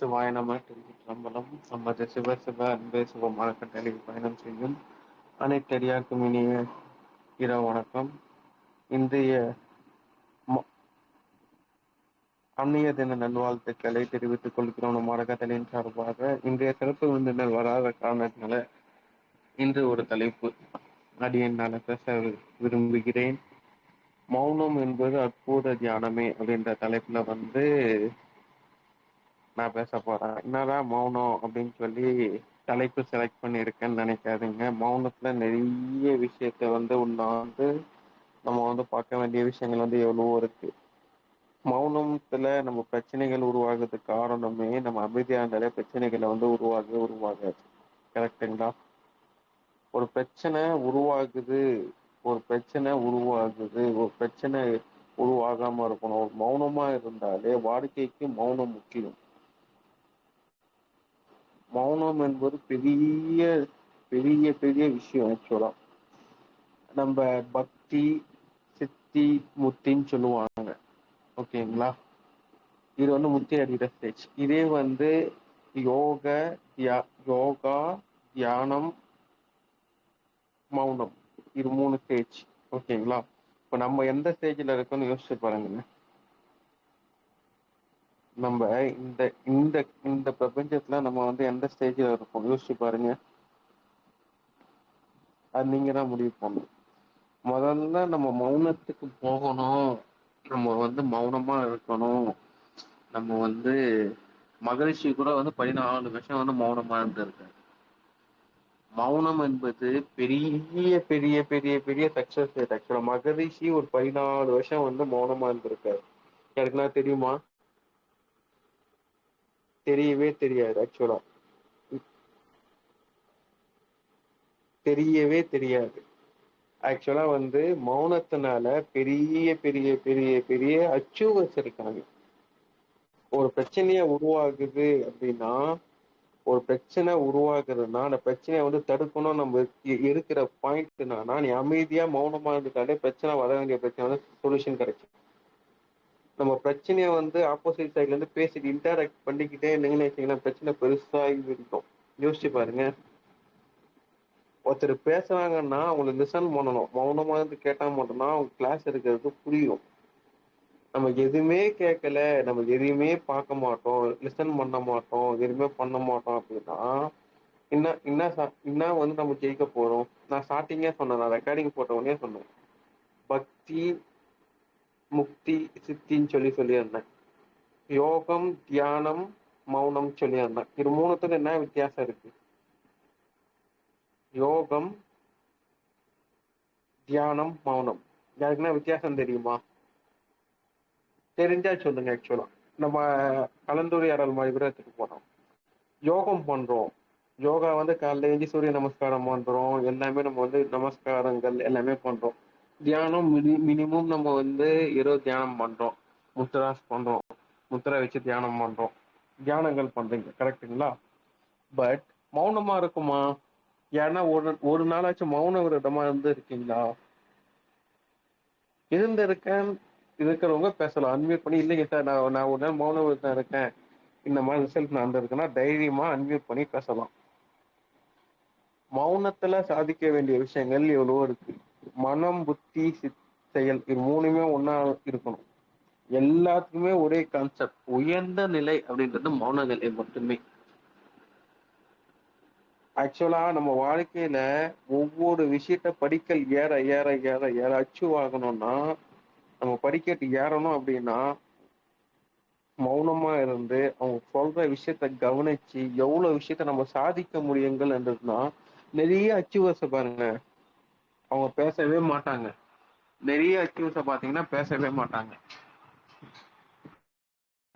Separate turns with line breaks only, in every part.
சிவாய நம திருச்சிற்றம்பலம் நமது சிவ சிவ அன்பே சிவ மரக்கட்டளையில் பயணம் செய்யும் அனைத்தடியாருக்கும் இனிய இரவு வணக்கம். இன்றைய ம- அந்நிய தின நல்வாழ்த்துக்களை தெரிவித்துக் கொள்கிறோம் நம்ம அறக்கட்டளையின் சார்பாக. இன்றைய சிறப்பு விருந்தினர் வராத காரணத்தினால இன்று ஒரு தலைப்பு அடியன் நான் பேச விரும்புகிறேன். மௌனம் என்பது அற்புத தியானமே அப்படின்ற தலைப்புல வந்து நான் பேச போறேன். என்னதான் மௌனம் அப்படின்னு சொல்லி தலைப்பு செலக்ட் பண்ணியிருக்கேன்னு நினைக்காதுங்க. மௌனத்துல நிறைய விஷயத்த வந்து உண்ணாந்து நம்ம வந்து பார்க்க வேண்டிய விஷயங்கள் வந்து எவ்வளவோ இருக்கு. மௌனத்துல நம்ம பிரச்சனைகள் உருவாகிறதுக்கு காரணமே நம்ம அமைதியா இருந்தாலே பிரச்சனைகளை வந்து உருவாக உருவாகாது. கரெக்டுங்களா ஒரு பிரச்சனை உருவாகுது ஒரு பிரச்சனை உருவாகுது ஒரு பிரச்சனை உருவாகாம இருக்கணும். ஒரு மௌனமா இருந்தாலே வாடிக்கைக்கு மௌனம் முக்கியம். மௌனம் என்பது பெரிய பெரிய பெரிய விஷயம் ஆக்சுவலா நம்ம பக்தி சித்தி முத்தின்னு சொல்லுவாங்க. ஓகேங்களா? இது வந்து முத்தி அடிக்கிற ஸ்டேஜ் இதே வந்து யோக யோகா தியானம் மௌனம். இது மூணு ஸ்டேஜ் ஓகேங்களா? இப்போ நம்ம எந்த ஸ்டேஜில் இருக்கோம்னு யோசிச்சு பாருங்க. நம்ம இந்த இந்த இந்த பிரபஞ்சத்துல நம்ம வந்து எந்த ஸ்டேஜ்ல இருக்கோம்? யோசிச்சு பாருங்க. அது நீங்க தான் முடிவு பண்ணணும். முதல்ல நம்ம மௌனத்துக்கு போகணும். நம்ம வந்து மௌனமா இருக்கணும். நம்ம வந்து மகரிஷி கூட வந்து பதினாலு வருஷம் வந்து மௌனமா இருந்திருக்காரு. மௌனம் என்பது பெரிய பெரிய பெரிய பெரிய சக்சஸ் ஆக்சுவலா மகரிஷி ஒரு பதினாலு வருஷம் வந்து மௌனமா இருந்திருக்காரு. எனக்குன்னா தெரியுமா? தெரியவே தெரியாது ஆக்சுவலா தெரியவே தெரியாது. ஆக்சுவலா வந்து மௌனத்தினால பெரிய பெரிய பெரிய பெரிய அச்சீவர்ஸ் இருக்காங்க. ஒரு பிரச்சனைய உருவாகுது அப்படின்னா ஒரு பிரச்சனை உருவாகுதுன்னா அந்த பிரச்சனையை வந்து தடுக்கணும் நம்ம இருக்கிற பாயிண்ட் என்னன்னா நீ அமைதியா மௌனமா இருந்துட்டாலே பிரச்சனை வர வேண்டிய பிரச்சனை வந்து சொல்யூஷன் கிடைக்கும். நம்ம பிரச்சனையை வந்து ஆப்போசிட் சைட்ல இருந்து பேசிட்டு இன்டராக்ட் பண்ணிக்கிட்டே இருந்தீங்கன்னு வச்சீங்கன்னா பிரச்சனை பெருசாகி இருக்கும். யோசிச்சு பாருங்க. ஒருத்தர் பேசுறாங்கன்னா அவங்களை லிசன் பண்ணணும். மௌனமா இருந்து கேட்டா மட்டும்தான் அவங்க கிளாஸ் இருக்கிறது புரியும். நம்ம எதுவுமே கேட்கல நம்ம எதையுமே பார்க்க மாட்டோம் லிசன் பண்ண மாட்டோம் எதுவுமே பண்ண மாட்டோம் அப்படின்னா என்ன என்ன சா- என்ன வந்து நம்ம ஜெயிக்க போறோம்? நான் ஸ்டார்டிங்கே சொன்னேன் நான் ரெக்கார்டிங் போட்ட உடனே சொன்னேன். பக்தி முக்தி சித்தின்னு சொல்லி சொல்லியிருந்தேன். யோகம் தியானம் மௌனம் சொல்லியிருந்தேன். இது மூணுத்துக்கு என்ன வித்தியாசம் இருக்கு? யோகம் தியானம் மௌனம். யாருக்குன்னா வித்தியாசம் தெரியுமா? தெரிஞ்சா சொல்லுங்க ஆக்சுவலா நம்ம கலந்துரையாடல் மாதிரி கூட எடுத்துட்டு போனோம் யோகம் பண்றோம். யோகா வந்து காலைல எழுந்து சூரிய நமஸ்காரம் பண்றோம். எல்லாமே நம்ம வந்து நமஸ்காரங்கள் எல்லாமே பண்றோம். தியானம் மினி மினிமம் நம்ம வந்து இரவு தியானம் பண்றோம். முத்ராஸ் பண்றோம். முத்ரா வச்சு தியானம் பண்றோம். தியானங்கள் பண்றீங்க கரெக்ட்டுங்களா? பட் மௌனமா இருக்குமா? ஏன்னா ஒரு ஒரு நாளாச்சும் மௌன விரதமா இருந்து இருக்கீங்களா? இருந்திருக்கேன் இருக்கிறவங்க பேசலாம். அன்மியூட் பண்ணி இல்லைங்க சார் நான் நான் ஒரு நாள் மௌன விரதம் இருக்கேன். இந்த மாதிரி ரிசல்ட் நான் இருக்கேன்னா தைரியமா அன்மியூட் பண்ணி பேசலாம். மௌனத்துல சாதிக்க வேண்டிய விஷயங்கள் எவ்வளவோ இருக்கு. மனம் புத்தி செயல் இது மூணுமே ஒன்னா இருக்கணும். எல்லாத்துக்குமே ஒரே கான்செப்ட் உயர்ந்த நிலை அப்படின்றது மௌன நிலை மட்டுமே. ஆக்சுவலா நம்ம வாழ்க்கையில ஒவ்வொரு விஷயத்த படிக்கல் ஏற ஏற ஏற ஏற அச்சீவ் ஆகணும்னா நம்ம படிக்கட்டு ஏறணும் அப்படின்னா மௌனமா இருந்து அவங்க சொல்ற விஷயத்த கவனிச்சு எவ்வளவு விஷயத்த நம்ம சாதிக்க முடியுங்கள் என்றதுனா நிறைய அச்சீவர்ஸ பாருங்க. அவங்க பேசவே மாட்டாங்க. நிறைய அச்சீவர்ஸ பாத்தீங்கன்னா பேசவே மாட்டாங்க.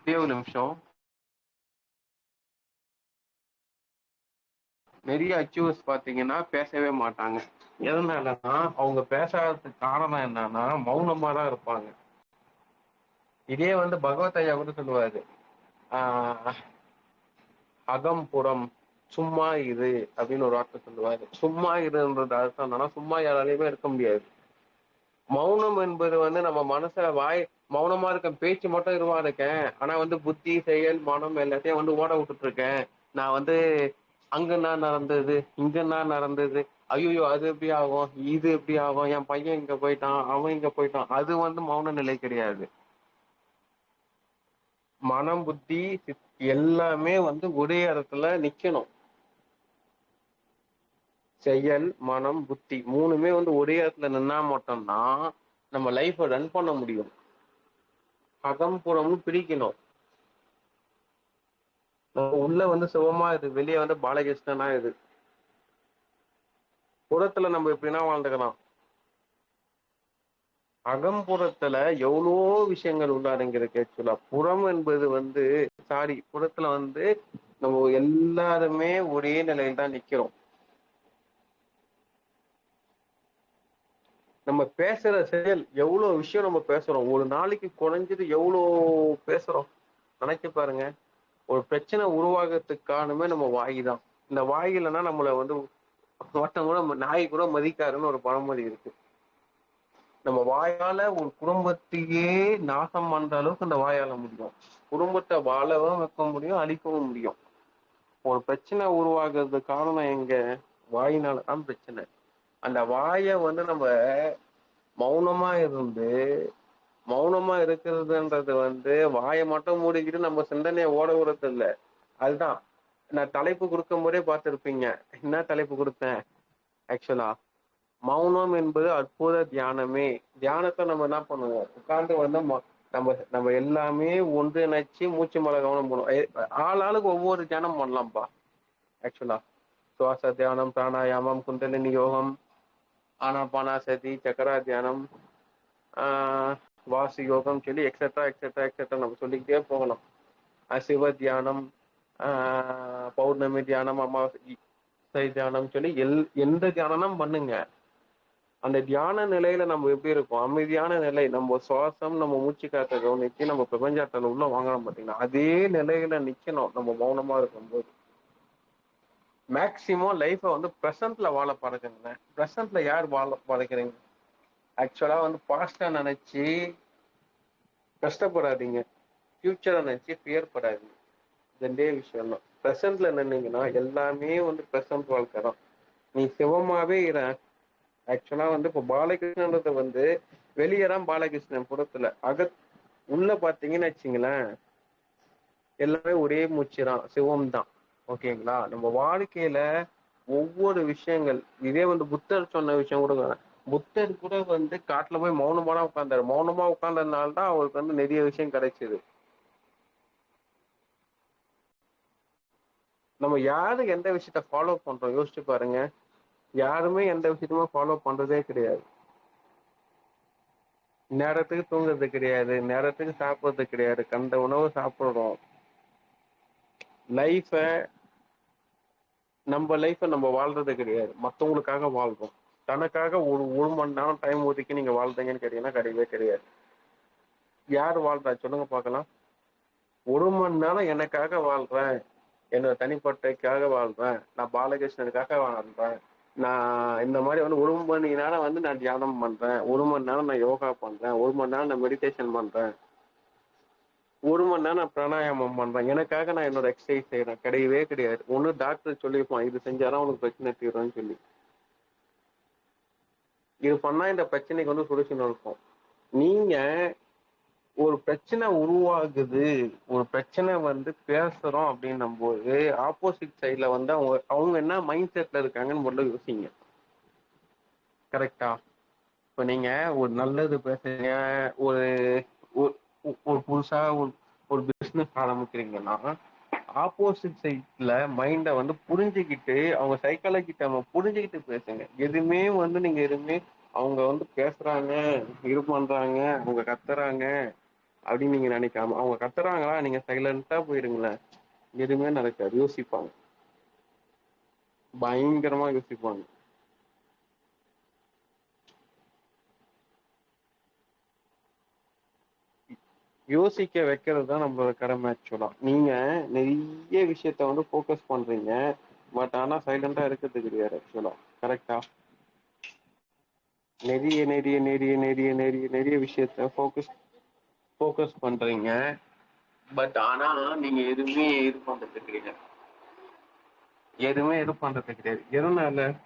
ஒரு நிமிஷம். நிறைய அச்சீவர்ஸ் பாத்தீங்கன்னா பேசவே மாட்டாங்க. எதனாலன்னா அவங்க பேசாததுக்கு காரணம் என்னன்னா மௌனமா தான் இருப்பாங்க. இதே வந்து பகவத் ஐயா கூட சொல்லுவாரு. ஆஹ் அகம் புறம் சும்மா இரு அப்படின்னு ஒரு வார்த்தை சொல்லுவாரு. சும்மா இருன்றது அர்த்தம் என்னன்னா சும்மா யாராலையுமே இருக்க முடியாது. மௌனம் என்பது வந்து நம்ம மனசுல வாய் மௌனமா இருக்க பேச்சு மட்டும் இருவா இருக்கேன். ஆனா வந்து புத்தி செயல் மனம் எல்லாத்தையும் வந்து ஓட விட்டுட்டு இருக்கேன் நான் வந்து அங்க நடந்தது இங்க நடந்தது ஐயோ அது எப்படி ஆகும் இது எப்படி ஆகும் என் பையன் இங்க போயிட்டான் அவன் இங்க போயிட்டான். அது வந்து மௌன நிலை கிடையாது. மனம் புத்தி சித்- எல்லாமே வந்து ஒரே இடத்துல நிக்கணும். செயல் மனம் புத்தி மூணுமே வந்து ஒரே இடத்துல நின்னா மட்டும்தான் நம்ம லைஃப்பை ரன் பண்ண முடியும். அகம் பிரிக்கணும். உள்ள வந்து சிவமா இது வெளியே வந்து பாலகிருஷ்ணனா இது புறத்துல நம்ம எப்படின்னா வாழ்ந்துக்கலாம். அகம்புறத்துல எவ்வளோ விஷயங்கள் உள்ள அடங்கியிருக்கு ஆக்சுவலா புறம் என்பது வந்து சாரி புறத்துல வந்து நம்ம எல்லாருமே ஒரே நிலையில் தான் நிக்கிறோம். நம்ம பேசுற செயல் எவ்வளவு விஷயம் நம்ம பேசுறோம்? ஒரு நாளைக்கு குறைஞ்சது எவ்வளோ பேசுறோம்? நினைச்சு பாருங்க. ஒரு பிரச்சனை உருவாகிறதுக்கு காரணமே நம்ம வாய் தான். இந்த வாய் இல்லைன்னா வந்து ஒருத்தன் கூட நாய் கூட மதிக்காருன்னு ஒரு பழமொழி இருக்கு. நம்ம வாயால ஒரு குடும்பத்தையே நாசம் பண்ற அளவுக்கு இந்த வாயால முடியும். குடும்பத்தை வாழவும் வைக்க முடியும் அழிக்கவும் முடியும். ஒரு பிரச்சனை உருவாகிறது காரணம் எங்க? வாயினால தான் பிரச்சனை. அந்த வாயை வந்து நம்ம மௌனமா இருந்து மௌனமா இருக்கிறதுன்றது வந்து வாயை மட்டும் மூடிக்கிட்டு நம்ம சிந்தனையை ஓட விடுறது இல்ல அதுதான். நான் தலைப்பு கொடுக்கும் போதே பார்த்துருப்பீங்க. என்ன தலைப்பு கொடுத்தேன்? ஆக்சுவலா மௌனம் என்பது அற்புத தியானமே. தியானத்தை நம்ம என்ன பண்ணுவோம்? உட்கார்ந்து வந்து ம- நம்ம நம்ம எல்லாமே ஒன்றிணைச்சு மூச்சு மலை கவனம் பண்ணுவோம். ஆள் ஆளுக்கு ஒவ்வொரு தியானம் பண்ணலாம்ப்பா. ஆக்சுவலா சுவாச தியானம் பிராணாயாமம் குண்டலினி யோகம் ஆனாபானாசதி சக்கரா தியானம் ஆஹ் யோகம் சொல்லி எக்ஸெட்ரா எக்ஸெட்ரா எக்ஸெட்ரா நம்ம சொல்லிக்கிட்டே போகலாம் அசிவ சிவ தியானம் ஆஹ் பௌர்ணமி தியானம் அமாவாசை தியானம் சொல்லி எல் எந்த தியானம் பண்ணுங்க. அந்த தியான நிலையில நம்ம எப்படி இருக்கோம்? அமைதியான நிலை நம்ம சுவாசம் நம்ம மூச்சு காத்த கவனிச்சு நம்ம பிரபஞ்சத்தில் உள்ள வாங்கணும் பார்த்தீங்கன்னா அதே நிலையில நிக்கணும். நம்ம மௌனமா இருக்கும்போது. மேக்சிமம் லைஃப்பை வந்து ப்ரெசன்ட்ல வாழ பழகுங்க ப்ரெசன்ட்ல யார் வாழ பழகிறீங்க? ஆக்சுவலா வந்து பாஸ்டா நினைச்சு கஷ்டப்படாதீங்க. ஃப்யூச்சரை நினச்சி ஃபியர் படாதீங்க. ரெண்டே விஷயம் தான் ப்ரெசன்ட்ல நின்னீங்கன்னா எல்லாமே வந்து ப்ரெசன்ட் வாழ்க்கை தான். நீ சிவமாவே இரு. ஆக்சுவலா வந்து இப்போ பாலகிருஷ்ணன்றது வந்து வெளியே தான் பாலகிருஷ்ணன் புறத்துல. அக உள்ள பார்த்தீங்கன்னு வச்சுங்களேன் எல்லாமே ஒரே மூச்சு தான். சிவம் தான் ஓகேங்களா? நம்ம வாழ்க்கையில ஒவ்வொரு விஷயங்கள் இதே வந்து புத்தர் சொன்ன விஷயம் கூட புத்தர் கூட வந்து காட்டுல போய் மௌனமான உட்கார்ந்தாரு. மௌனமா உட்கார்ந்ததுனால தான் அவருக்கு வந்து நிறைய விஷயம் கிடைச்சது. நம்ம யாரு எந்த விஷயத்த ஃபாலோ பண்றோம்? யோசிச்சு பாருங்க. யாருமே எந்த விஷயத்தையுமே ஃபாலோ பண்றதே கிடையாது. நேரத்துக்கு தூங்குறது கிடையாது. நேரத்துக்கு சாப்பிடுறது கிடையாது. கண்ட உணவு சாப்பிடுறோம். லைஃப நம்ம லைஃப்பை நம்ம வாழ்றது கிடையாது. மத்தவங்களுக்காக வாழ்றோம். தனக்காக ஒரு ஒரு மணி நேரம் டைம் ஒதுக்கி நீங்க வாழ்ந்தீங்கன்னு கேட்டீங்கன்னா கிடையவே கிடையாது. யார் வாழ்றா? சொல்லுங்க பார்க்கலாம். ஒரு மணி நேரம் எனக்காக வாழ்றேன். என்னோட தனிப்பட்டக்காக வாழ்றேன். நான் பாலகிருஷ்ணனுக்காக வாழ்றேன். நான் இந்த மாதிரி வந்து ஒரு மணி நேரம் வந்து நான் தியானம் பண்றேன். ஒரு மணி நேரம் நான் யோகா பண்றேன். ஒரு மணி நேரம் நான் மெடிடேஷன் பண்றேன். ஒரு மணி நேரம் நான் பிராணாயாமம் பண்றேன். எனக்காக நான் என்னோட எக்ஸசைஸ் செய்யறேன் கிடையவே கிடையாது. ஒன்னு டாக்டர் சொல்லியிருப்பான் இது செஞ்சாதான் உனக்கு பிரச்சனை தீரும்னு சொல்லி. இது பண்ணா இந்த பிரச்சனைக்கு வந்து சொல்யூஷன் இருக்கும். நீங்க ஒரு பிரச்சனை உருவாகுது ஒரு பிரச்சனை வந்து பேசுறோம் அப்படின்னும் போது ஆப்போசிட் சைட்ல வந்து அவங்க அவங்க என்ன மைண்ட் செட்ல இருக்காங்கன்னு முதல்ல யோசிங்க. கரெக்டா இப்போ நீங்க ஒரு நல்லது பேசுறீங்க ஒரு ஒரு புதுசா ஒரு ஒரு பிசினஸ் ஆரம்பிக்கிறீங்கன்னா ஆப்போசிட் சைட்ல மைண்டை வந்து புரிஞ்சுக்கிட்டு அவங்க சைக்காலஜி நம்ம புரிஞ்சுக்கிட்டு பேசுங்க. எதுவுமே வந்து நீங்க எதுவுமே அவங்க வந்து பேசுறாங்க இது பண்றாங்க அவங்க கத்துறாங்க அப்படின்னு நீங்க நினைக்காம அவங்க கத்துறாங்களா நீங்க சைலண்டா போயிருங்களேன். எதுவுமே நடக்காது. யோசிப்பாங்க. பயங்கரமா யோசிப்பாங்க. யோசிக்க வைக்கிறது தான் நம்மளோட கடமை ஆக்சுவலா. நீங்க நிறைய விஷயத்த வந்து ஃபோக்கஸ் பண்றீங்க. பட் ஆனா சைலண்டா இருக்கிறது கிடையாது ஆக்சுவலா. கரெக்டா நிறைய நிறைய நிறைய நிறைய நிறைய நிறைய விஷயத்த ஃபோக்கஸ் ஃபோக்கஸ் பண்றீங்க. பட் ஆனா நீங்க எதுவுமே இது பண்றது கிடையாது. எதுவுமே இது பண்றது கிடையாது. எதனால?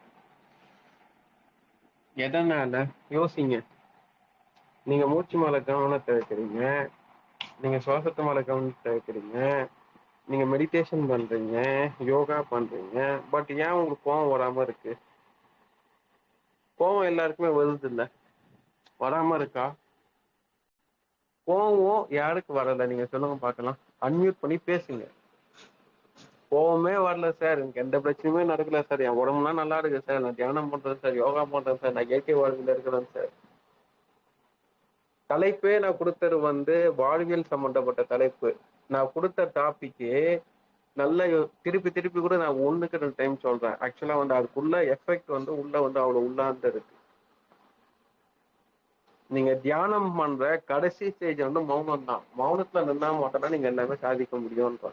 எதனால? யோசிங்க. நீங்க மூச்சு மேல கவனத்தை வைக்கிறீங்க. நீங்க சுவாசத்து மேல கவனத்தை இருக்கிறீங்க. நீங்க மெடிடேஷன் பண்றீங்க யோகா பண்றீங்க. பட் ஏன் உங்களுக்கு கோவம் வராம இருக்கு? கோவம் எல்லாருக்குமே வருது இல்ல? வராம இருக்கா? கோவம் யாருக்கு வரல? நீங்க சொல்லுங்க பார்க்கலாம். அன்மியூட் பண்ணி பேசுங்க. கோவமே வரல சார். எனக்கு எந்த பிரச்சனையுமே நடக்கல சார். என் உடம்புலாம் நல்லா இருக்கு சார். நான் தியானம் பண்றேன் சார். யோகா பண்றேன் சார். நான் இயற்கை வாழ்வில் இருக்கிறேன் சார். தலைப்பே நான் கொடுத்தது வந்து வாழ்வியல் சம்பந்தப்பட்ட தலைப்பு. நான் கொடுத்த டாபிக்கு நல்ல திருப்பி திருப்பி கூட நான் ஒண்ணுக்கு ரெண்டு டைம் சொல்றேன். ஆக்சுவலா வந்து அதுக்குள்ள எஃபெக்ட் வந்து உள்ள வந்து அவ்வளவு உள்ளாந்து இருக்கு. நீங்க தியானம் பண்ற கடைசி ஸ்டேஜ் வந்து மௌனம் தான். மௌனத்துல நின்னா மட்டும்தான் நீங்க எல்லாமே சாதிக்க முடியும்ன்ற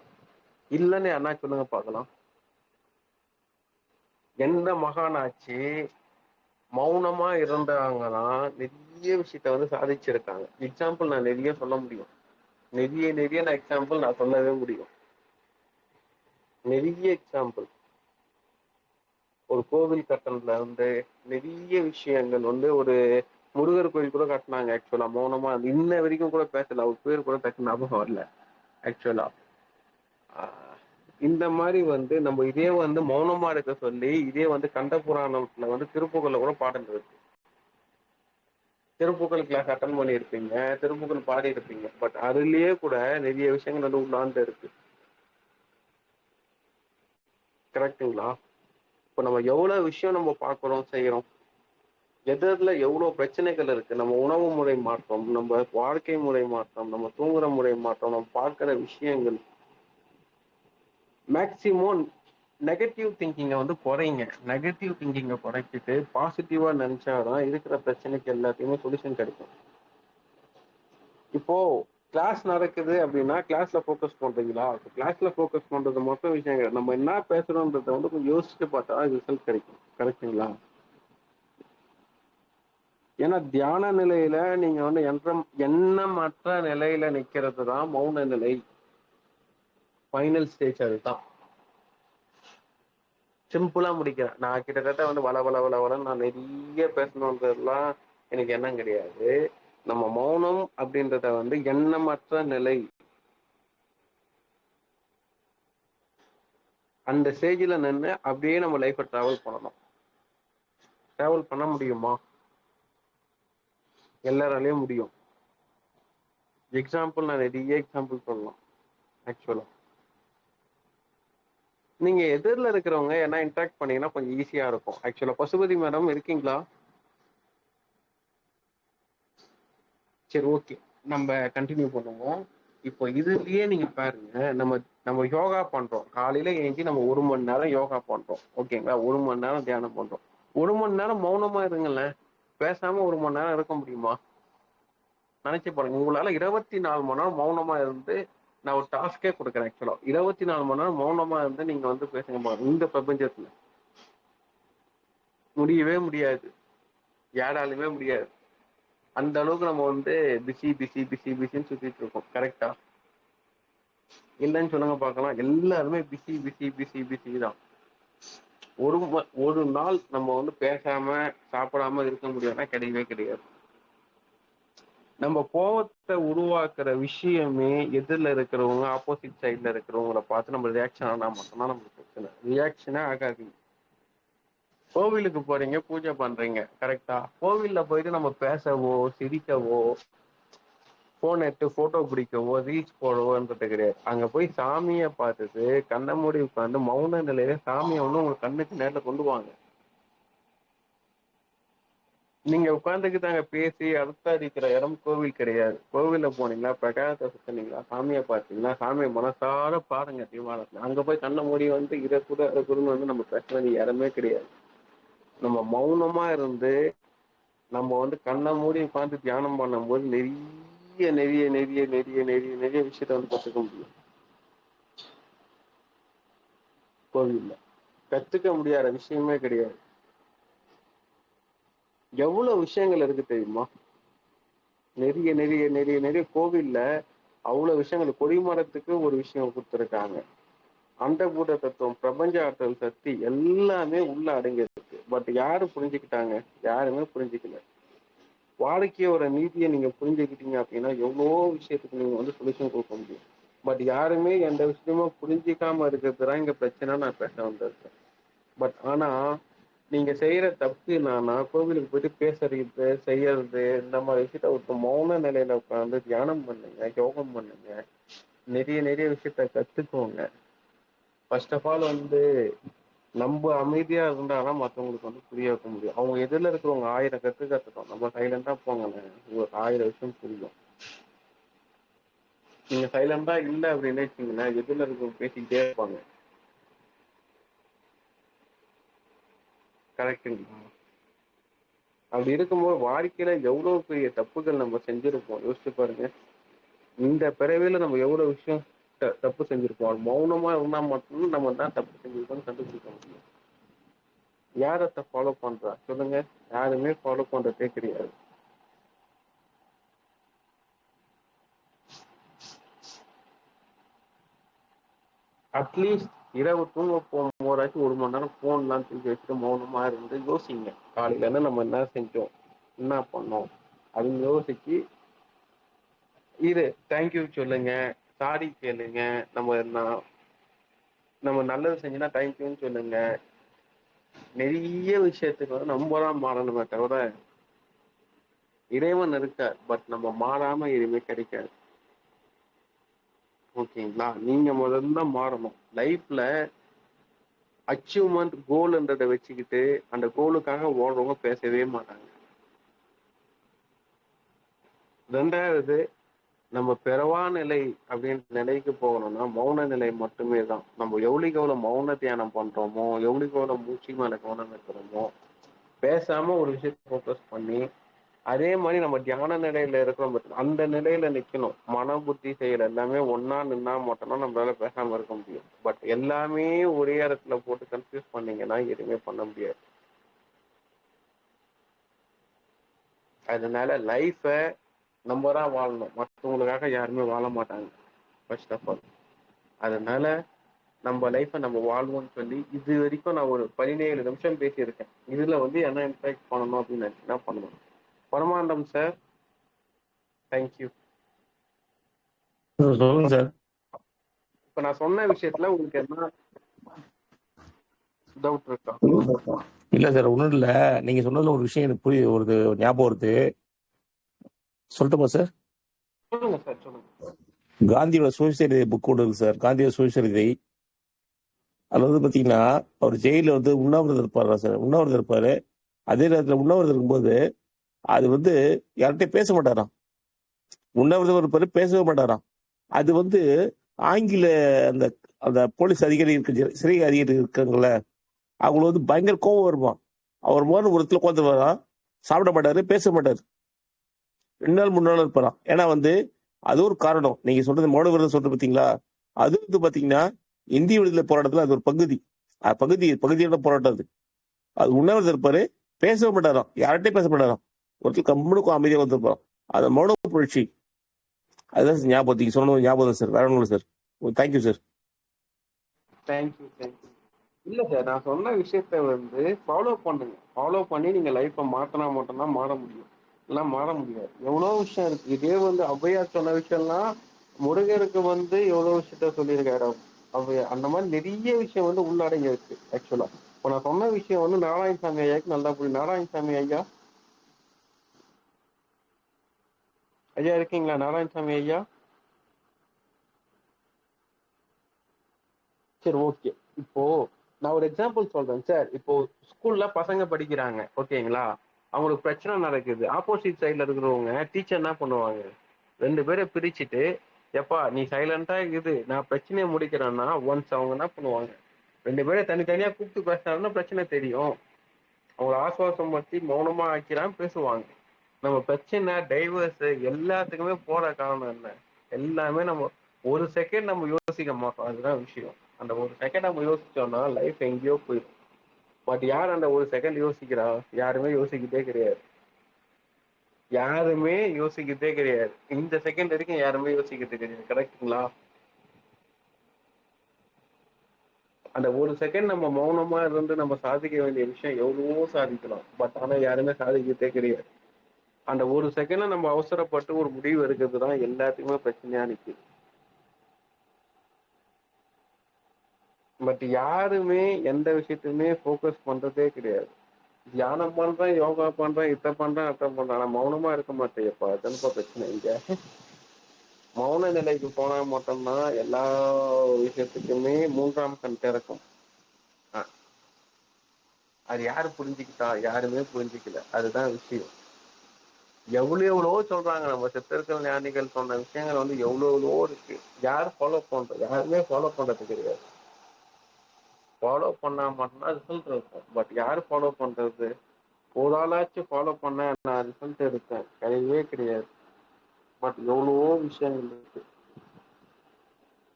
இல்லைன்னு என்ன சொல்லுங்க பார்க்கலாம். எந்த மகானாச்சு மௌனமா இருந்தாங்கன்னா நிறைய விஷயத்த வந்து சாதிச்சிருக்காங்க. எக்ஸாம்பிள் நான் நிறைய சொல்ல முடியும். நிறைய நிறைய நான் எக்ஸாம்பிள் நான் சொல்லவே முடியும். நிறைய எக்ஸாம்பிள் ஒரு கோவில் கட்டணத்துல வந்து நிறைய விஷயங்கள் வந்து ஒரு முருகர் கோயில் கூட கட்டினாங்க ஆக்சுவலா மௌனமா இன்ன வரைக்கும் கூட பேசல. அவர் பேர் கூட டக்கு ஞாபகம் வரல ஆக்சுவலா இந்த மாதிரி வந்து நம்ம இதே வந்து மௌனமா இருக்க சொல்லி இதே வந்து கண்ட புராணத்துல வந்து திருப்புகள்ல கூட பாடல் இருக்கு. திருப்புக்கள் கிளாஸ் அட்டன் பண்ணியிருப்பீங்க திருப்புக்கள் பாடி இருப்பீங்க பட் அதுலயே கூட நிறைய விஷயங்கள் வந்து உள்ளாந்து இருக்கு. கரெக்டுங்களா இப்போ நம்ம எவ்வளோ விஷயம் நம்ம பார்க்குறோம் செய்கிறோம்? எதிரில் எவ்வளோ பிரச்சனைகள் இருக்கு? நம்ம உணவு முறை மாற்றம் நம்ம வாழ்க்கை முறை மாற்றம் நம்ம தூங்குற முறை மாற்றம் நம்ம பார்க்குற விஷயங்கள். மேக்சிமம் நெகட்டிவ் திங்கிங்கை வந்து குறைங்க. நெகட்டிவ் திங்கிங்கை குறைச்சிட்டு பாசிட்டிவா நினச்சாதான் இருக்கிற பிரச்சனைக்கு எல்லாத்தையுமே சொல்யூஷன் கிடைக்கும். இப்போ கிளாஸ் நடக்குது அப்படின்னா கிளாஸ்ல ஃபோக்கஸ் பண்றீங்களா? கிளாஸ்ல ஃபோக்கஸ் பண்றது மொத்த விஷயம் கிடையாது. நம்ம என்ன பேசுறோன்றத வந்து கொஞ்சம் யோசிச்சு பார்த்தா ரிசல்ட் கிடைக்கும். கரெக்டுங்களா ஏன்னா தியான நிலையில நீங்க வந்து எண்ணம் எண்ணமற்ற நிலையில நிக்கிறது தான் மௌன நிலை. ஃபைனல் ஸ்டேஜ் அதுதான். சிம்பிளா முடிக்கிறேன். நான் கிட்டத்தட்ட வந்து வள வள வள வள நான் நிறைய பேசணுன்றதுலாம் எனக்கு எண்ணம் கிடையாது. நம்ம மௌனம் அப்படின்றத வந்து எண்ணமற்ற நிலை. அந்த ஸ்டேஜில் நின்று அப்படியே நம்ம லைஃப்பை ட்ராவல் பண்ணணும். ட்ராவல் பண்ண முடியுமா? எல்லாராலையும் முடியும். எக்ஸாம்பிள் நான் நிறைய எக்ஸாம்பிள் சொல்லலாம். ஆக்சுவலா நீங்க எதிரில் இருக்கிறவங்க என்ன இன்ட்ராக்ட் பண்ணீங்கன்னா கொஞ்சம் ஈஸியா இருக்கும். ஆக்சுவலா பசுபதி மேடம் இருக்கீங்களா? சரி ஓகே நம்ம கண்டினியூ பண்ணுவோம். இப்போ இதுலயே நீங்க பாருங்க நம்ம நம்ம யோகா பண்றோம். காலையில ஏஞ்சி நம்ம ஒரு மணி நேரம் யோகா பண்றோம். ஓகேங்களா ஒரு மணி நேரம் தியானம் பண்றோம். ஒரு மணி நேரம் மௌனமா இருங்களேன் பேசாம ஒரு மணி நேரம் இருக்க முடியுமா? நினைச்சு பாருங்க. உங்களால இருபத்தி நாலு மணி நேரம் மௌனமா இருந்து நான் ஒரு டாஸ்கே கொடுக்குறேன் ஆக்சுவலா இருபத்தி நாலு மணி நேரம் மௌனமா இருந்து நீங்க வந்து பேசுங்க இந்த பிரபஞ்சத்துல. முடியவே முடியாது. யாராலுமே முடியாது. அந்த அளவுக்கு நம்ம வந்து பிஸி பிஸி பிஸி பிஸின்னு சுத்திட்டு இருக்கோம். கரெக்டா இல்லைன்னு சொல்லுங்க பார்க்கலாம். எல்லாருமே பிஸி பிஸி பிஸி பிஸி தான். ஒரு ஒரு நாள் நம்ம வந்து பேசாம சாப்பிடாம இருக்க முடியும்னா கிடையவே கிடையாது. நம்ம கோவத்தை உருவாக்குற விஷயமே எதிரில் இருக்கிறவங்க ஆப்போசிட் சைட்ல இருக்கிறவங்கள பார்த்து நம்ம ரியாக்ஷன் ஆனா மட்டும்தான் நமக்கு பிரச்சனை. ரியாக்ஷனே ஆகாது. கோவிலுக்கு போறீங்க பூஜை பண்றீங்க கரெக்டா கோவில்ல போயிட்டு நம்ம பேசவோ சிரிக்கவோ போன் எடுத்து போட்டோ பிடிக்கவோ ரீல்ஸ் போடவோன்றது கிடையாது. அங்க போய் சாமியை பார்த்துட்டு கண்ணை மூடி உட்காந்து மௌன நிலையில சாமியை வந்து உங்க கண்ணுக்கு நேரில் கொண்டு வாங்க. நீங்க உட்காந்துக்கிட்டாங்க பேசி அடுத்தடிக்கிற இடம் கோவில் கிடையாது. கோவில்ல போனீங்களா பிரகாரத்தை சுத்தினீங்களா சாமியை பார்த்தீங்களா சாமியை மனசார பாருங்க தீபாவளி அங்க போய் கண்ணை மூடி வந்து இதை கூட அதை கூடன்னு வந்து நம்ம பேச வேண்டிய இடமே கிடையாது. நம்ம மௌனமா இருந்து நம்ம வந்து கண்ணை மூடி உட்காந்து தியானம் பண்ணும்போது நிறைய நிறைய நிறைய நிறைய நிறைய நிறைய விஷயத்த வந்து கத்துக்க முடியும். கோவில்ல. கத்துக்க முடியாத விஷயமே கிடையாது. எவ்வளவு விஷயங்கள் இருக்கு தெரியுமா? நிறைய நிறைய நிறைய நிறைய கோவில்ல அவ்வளவு விஷயங்கள். கொடிமரத்துக்கு ஒரு விஷயம் கொடுத்துருக்காங்க. அந்த தத்துவம் பிரபஞ்ச ஆற்றல் சக்தி எல்லாமே உள்ள அடங்கியிருக்கு. பட் யாரு புரிஞ்சுக்கிட்டாங்க? யாருமே புரிஞ்சுக்கல. வாழ்க்கையோட நீதியை நீங்க புரிஞ்சுக்கிட்டீங்க அப்படின்னா எவ்வளோ விஷயத்துக்கு நீங்க வந்து சொல்யூஷன் கொடுக்க முடியும். பட் யாருமே எந்த விஷயமும் புரிஞ்சிக்காம இருக்கிறது தான் இங்க பிரச்சனை நான் பேச வந்திருக்கேன். பட் ஆனா நீங்க செய்யற தப்பு என்னன்னா கோவிலுக்கு போயிட்டு பேசுறது செய்யறது இந்த மாதிரி விஷயத்த ஒரு மௌன நிலையில உட்காந்து தியானம் பண்ணுங்க யோகம் பண்ணுங்க நிறைய நிறைய விஷயத்த கத்துக்கோங்க. ஃபர்ஸ்ட் ஆஃப் ஆல் வந்து நம்ம அமைதியா இருந்தாலும் மத்தவங்களுக்கு வந்து புரிய வைக்க முடியும். அவங்க எதிரில் இருக்கிறவங்க ஆயிரம் கத்து கத்துட்டோம் நம்ம சைலண்டா போங்களேன் உங்களுக்கு ஆயிரம் விஷயம் புரியும். நீங்க சைலண்டா இல்ல அப்படின்னு நினைச்சீங்கன்னா எதிரில் இருக்கிறவங்க பேசிக்கிட்டே இருப்பாங்க. கரெக்டுங்களா அப்படி இருக்கும்போது வாழ்க்கையில எவ்வளவு பெரிய தப்புகள் நம்ம செஞ்சிருப்போம்? யோசிச்சு பாருங்க. இந்த பிறவியில நம்ம எவ்வளவு விஷயம் தப்பு செஞ்சிருப்போம்? அது மௌனமா இருந்தா மட்டும் நம்ம தான் தப்பு செஞ்சிருக்கோம்னு கண்டுபிடிக்க முடியும். யார் அதை ஃபாலோ பண்றா? சொல்லுங்க. யாருமே ஃபாலோ பண்றதே கிடையாது. அட்லீஸ்ட் இரவு தூங்க போகும்போதாச்சும் ஒரு மணி நேரம் ஃபோன்லாம் தூக்கி வச்சுட்டு மௌனமாக இருந்து யோசிங்க. காலையில இருந்து நம்ம என்ன செஞ்சோம்? என்ன பண்ணோம்? அப்படின்னு யோசிச்சு இரு தேங்க்யூ சொல்லுங்க. சாரி கேளுங்க. நம்ம நான் நம்ம நல்லது செஞ்சோன்னா தேங்க்யூன்னு சொல்லுங்க. நிறைய விஷயத்துக்கு வந்து நம்ம தான் மாறணுமே தவிர இறைவன் இருக்கார். பட் நம்ம மாறாம எதுவுமே கிடைக்காது. ஓகேங்களா நீங்க முதல்ல மாறணும். லைஃப்ல அச்சீவ்மெண்ட் கோல்ன்றத வச்சுக்கிட்டு அந்த கோலுக்காக ஓடுறவங்க பேசவே மாட்டாங்க. ரெண்டாவது நம்ம பிறவா நிலை அப்படின்ற நிலைக்கு போகணும்னா மௌன நிலை மட்டுமே தான். நம்ம எவ்வளோக்கு எவ்வளவு மௌன தியானம் பண்றோமோ எவ்வளோக்கு எவ்வளவு மூச்சு மேல கவனம் வைக்கிறோமோ பேசாம ஒரு விஷயத்தை ஃபோக்கஸ் பண்ணி அதே மாதிரி நம்ம தியான நிலையில இருக்கிறோம் அந்த நிலையில நிக்கணும். மன புத்தி செயல் எல்லாமே ஒன்னா நின்னா மட்டும்தான் நம்மளால பேசாம இருக்க முடியும். பட் எல்லாமே ஒரே இடத்துல போட்டு கன்ஃபியூஸ் பண்ணீங்கன்னா எதுவுமே பண்ண முடியாது. அதனால லைஃப நம்ம தான் வாழணும். மற்றவங்களுக்காக யாருமே வாழ மாட்டாங்க. ஃபர்ஸ்ட் ஆஃப் ஆல் அதனால நம்ம லைஃப்பை நம்ம வாழ்வோம்னு சொல்லி இது வரைக்கும் நான் ஒரு பதினேழு நிமிஷம் பேசியிருக்கேன். இதுல வந்து என்ன இம்பாக்ட் பண்ணணும் அப்படின்னு நினைச்சுன்னா பண்ணணும். பரமானந்தம் சார். தேங்க்யூ
சொல்லுங்க சார்.
இப்ப நான் சொன்ன விஷயத்துல உங்களுக்கு என்ன டவுட் இருக்கா?
இல்ல சார் ஒண்ணும் இல்ல. நீங்க சொன்னதுல ஒரு விஷயம் எனக்கு புரிய ஒரு ஞாபகம் வருது. சொல்லட்டுமா சார்?
சொல்லுங்க சார் சொல்லுங்க.
காந்தியோட சுயசரிதை புக் ஒன்று இருக்கு சார். காந்தியோட சுயசரிதை அதுல வந்து பாத்தீங்கன்னா அவர் ஜெயில வந்து உண்ணாவிரதம் இருப்பாரா சார்? உண்ணாவிரதம் இருப்பாரு. அதே நேரத்துல உண்ணாவிரதம் இருக்கும்போது அது வந்து யார்கிட்டயும் பேச மாட்டாராம். உண்ணாவிரதம் இருப்பாரு பேசவே மாட்டாராம். அது வந்து ஆங்கில அந்த அந்த போலீஸ் அதிகாரி இருக்க சிறை அதிகாரி இருக்காங்கல்ல அவங்களுக்கு வந்து பயங்கர கோபம் வருமா? அவர் மோன ஒரு உட்காந்து வரா சாப்பிட மாட்டாரு பேச மாட்டாரு. ரெண்டு நாள் மூணு நாள் இருப்பாராம். ஏன்னா வந்து அது ஒரு காரணம். நீங்க சொல்றது மௌன விரதம் சொல்றது பாத்தீங்களா? அது வந்து பாத்தீங்கன்னா இந்திய விடுதலை போராட்டத்துல அது ஒரு பகுதி. அது பகுதி பகுதியோட போராட்டம் அது. அது உண்ணாவிரதம் இருப்பாரு பேசவே மாட்டாராம். யார்கிட்டயும் பேச மாட்டாராம். ஒருத்தர் கம்முனுக்கும் அமைதியாக வந்திருப்பாராம். அது மௌன புரட்சி. அதுதான் சார் ஞாபகம் நீங்க சொன்னது ஞாபகம் சார். வேற ஒன்றும் sir. Thank you sir
thank you thank you இல்ல சார் நான் சொன்ன விஷயத்த வந்து ஃபாலோ பண்ணுங்க. ஃபாலோ பண்ணி நீங்க லைஃப்பை மாத்தினா மட்டும்தான் மாற முடியும். எல்லாம் மாற முடியாது. எவ்வளோ விஷயம் இருக்கு. இதே வந்து ஔவையார் சொன்ன விஷயம்லாம் முருகருக்கு வந்து எவ்வளோ விஷயத்த சொல்லியிருக்காரு ஔவையார் அந்த மாதிரி நிறைய விஷயம் வந்து உள்ளடங்கி இருக்கு ஆக்சுவலா இப்போ நான் சொன்ன விஷயம் வந்து நாராயணசாமி ஐயாக்கு நல்லா புரியும். நாராயணசாமி ஐயா ஐயா இருக்கீங்களா? நாராயணசாமி ஐயா? சரி ஓகே இப்போ நான் ஒரு எக்ஸாம்பிள் சொல்றேன் சார் இப்போ ஸ்கூல்ல பசங்க படிக்கிறாங்க ஓகேங்களா அவங்களுக்கு பிரச்சனை நடக்குது. ஆப்போசிட் சைட்ல இருக்கிறவங்க டீச்சர் என்ன பண்ணுவாங்க? ரெண்டு பேரை பிரிச்சுட்டு எப்பா நீ சைலண்டா இருக்குது நான் பிரச்சனையை முடிக்கிறேன்னா ஒன்ஸ் அவங்க என்ன பண்ணுவாங்க? ரெண்டு பேரை தனித்தனியா கூப்பிட்டு பேசினாருன்னா பிரச்சனை தெரியும். அவங்கள ஆசுவாசம் பற்றி மௌனமா ஆக்கிறான் பேசுவாங்க. நம்ம பிரச்சனை டைவர்ஸ் எல்லாத்துக்குமே போற காரணம் என்ன? எல்லாமே நம்ம ஒரு செகண்ட் நம்ம யோசிக்க மாட்டோம். அதுதான் விஷயம். அந்த ஒரு செகண்ட் நம்ம யோசிச்சோம்னா லைஃப் எங்கேயோ போயிடும். பட் யார் அந்த ஒரு செகண்ட் யோசிக்கிறா? யாருமே யோசிக்கிட்டே கிடையாது. யாருமே யோசிக்கிட்டே கிடையாது. இந்த செகண்ட் வரைக்கும் யாருமே யோசிக்கிறது கிடையாது. கரெக்டுங்களா அந்த ஒரு செகண்ட் நம்ம மௌனமா இருந்து நம்ம சாதிக்க வேண்டிய விஷயம் எவ்வளவோ சாதிக்கலாம் பட் ஆனா யாருமே சாதிக்கிறதே கிடையாது. அந்த ஒரு செகண்ட்ல நம்ம அவசரப்பட்டு ஒரு முடிவு எடுக்கிறது தான் எல்லாத்துக்குமே பிரச்சனையா நிக்குது. பட் யாருமே எந்த விஷயத்தையுமே ஃபோக்கஸ் பண்றதே கிடையாது. தியானம் பண்றேன் யோகா பண்றேன் இத்தை பண்றேன் அத பண்றேன். ஆனா மௌனமா இருக்க மாட்டேன்ப்பா அதுன்னு பிரச்சனை இங்க? மௌன நிலைக்கு போனா மட்டும்தான் எல்லா விஷயத்துக்குமே மூன்றாம் கண் திறக்கும். அது யாரு புரிஞ்சுக்கிட்டா? யாருமே புரிஞ்சுக்கல. அதுதான் விஷயம். எவ்வளவு எவ்வளவோ சொல்றாங்க. நம்ம சித்தர்கள் ஞானிகள் சொன்ன விஷயங்கள் வந்து எவ்வளவு எவ்வளவோ இருக்கு. யார் ஃபாலோ பண்றது யாருமே ஃபாலோ பண்றது கிடையாது. ஃபாலோ பண்ணா மட்டும்தான் ரிசல்ட் இருக்கும். பட் யார் ஃபாலோ பண்றது? ஒரு ஆளாச்சும் ஃபாலோ பண்ண நான் ரிசல்ட் எடுத்தேன். கிடையவே கிடையாது. பட் எவ்வளவோ விஷயங்கள் இருக்கு.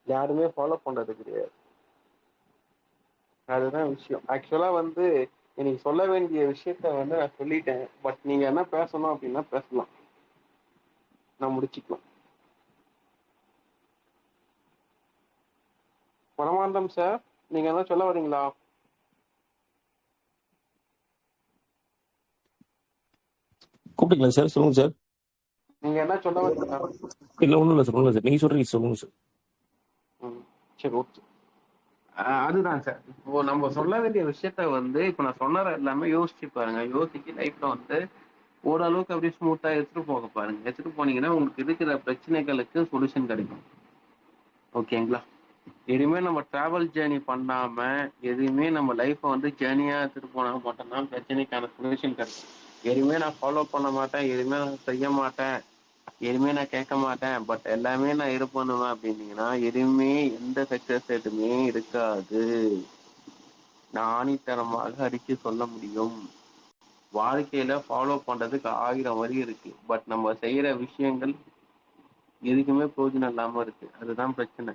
யாருமே ஃபாலோ பண்றது கிடையாது. அதுதான் விஷயம். ஆக்சுவலா வந்து எனக்கு சொல்ல வேண்டிய விஷயத்த வந்து நான் சொல்லிட்டேன். பட் நீங்க என்ன பேசணும் அப்படின்னா பேசலாம். நான் முடிச்சுக்கலாம். பரமானந்தம் சார் நீங்க என்ன சொல்ல வரீங்களா?
கூப்பிட்டீங்களா சார் சொல்லுங்க சார்
நீங்க என்ன சொல்ல வரீங்களா
இல்ல ஒண்ணும் இல்ல சார் ஒண்ணும் இல்ல சார் நீங்க சொல்றீங்க சொல்லுங்க சார்
சரி ஓகே. அதுதான் சார். இப்போ நம்ம சொல்ல வேண்டிய விஷயத்த வந்து இப்போ நான் சொன்னதை எல்லாமே யோசிச்சு பாருங்க. யோசிச்சு லைஃப்ல வந்து ஓரளவுக்கு அப்படியே ஸ்மூத்தா எடுத்துட்டு போக பாருங்க. எடுத்துட்டு போனீங்கன்னா உங்களுக்கு இருக்கிற பிரச்சனைகளுக்கு சொல்யூஷன் கிடைக்கும். ஓகேங்களா? எதுவுமே நம்ம டிராவல் ஜேர்னி பண்ணாம எதுவுமே நம்ம லைஃப்பை வந்து ஜேர்னியா எடுத்துட்டு போனா மட்டும்தான் பிரச்சனைக்கான சொல்யூஷன் கிடைக்கும். எதுவுமே நான் ஃபாலோ பண்ண மாட்டேன் எதுவுமே நான் செய்ய மாட்டேன். எதுவுமே நான் கேட்க மாட்டேன். பட் எல்லாமே நான் இது பண்ணுவேன் அப்படின்னீங்கன்னா எதுவுமே எந்த சக்சஸ் எதுவுமே இருக்காது. நான் ஆணித்தனமாக அடிச்சு சொல்ல முடியும். வாழ்க்கையில ஃபாலோ பண்றதுக்கு ஆயிரம் வரி இருக்கு. பட் நம்ம செய்யற விஷயங்கள் எதுக்குமே பிரயோஜனம் இல்லாம இருக்கு. அதுதான் பிரச்சனை.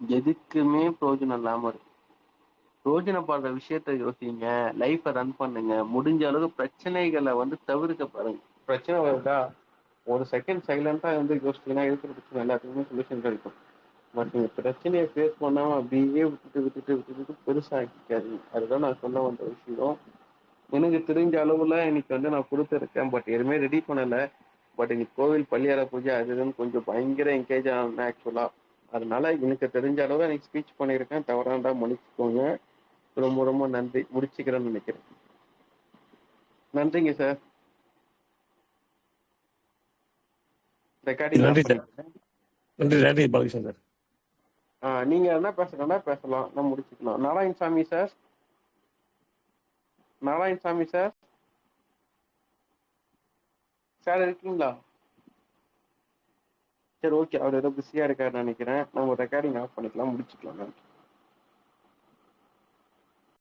எதுக்குமே பிரயோஜனம் இல்லாம இருக்கு. பிரயோஜனப்படுற விஷயத்த யோசிங்க. லைஃப்பை ரன் பண்ணுங்க. முடிஞ்ச அளவுக்கு பிரச்சனைகளை வந்து தவிர்க்க பாருங்க. பிரச்சனை வருதா? ஒரு செகண்ட் சைலண்டா வந்து யோசிச்சீங்கன்னா இருக்கிற பிரச்சனை எல்லாத்துக்குமே சொல்யூஷன் கிடைக்கும் பட் நீங்க பிரச்சனையை ஃபேஸ் பண்ணாம அப்படியே விட்டுட்டு விட்டுட்டு விட்டுட்டு பெருசாக்கிக்காதீங்க. அதுதான் நான் சொல்ல வந்த விஷயம். எனக்கு தெரிஞ்ச அளவுல இன்னைக்கு வந்து நான் கொடுத்துருக்கேன். பட் எதுவுமே ரெடி பண்ணல. பட் இன்னைக்கு கோவில் பள்ளியார பூஜை அது இதுன்னு கொஞ்சம் பயங்கர என்கேஜ் ஆகணும் ஆக்சுவலா அதனால எனக்கு தெரிஞ்ச அளவு எனக்கு ஸ்பீச் பண்ணியிருக்கேன். தவறாண்டா மன்னிச்சுக்கோங்க. ரொம்ப ரொம்ப நன்றி. முடிச்சுக்கிறேன்னு நினைக்கிறேன். நன்றிங்க சார் ரெக்கார்டிங்
நன்றி சார். நன்றி நன்றி பாலகிருஷ்ணன் சார்.
நீங்க என்ன பேசுறேன்னா பேசலாம். நான் முடிச்சுக்கலாம். Narayanaswamy sir. Narayanaswamy sir. Sir இருக்கீங்களா? சரி ஓகே. அவர் ஏதோ பிஸியா இருக்காருன்னு நினைக்கிறேன். நம்ம ரெக்கார்டிங் ஆஃப் பண்ணிக்கலாம். முடிச்சுக்கலாம். நன்றி.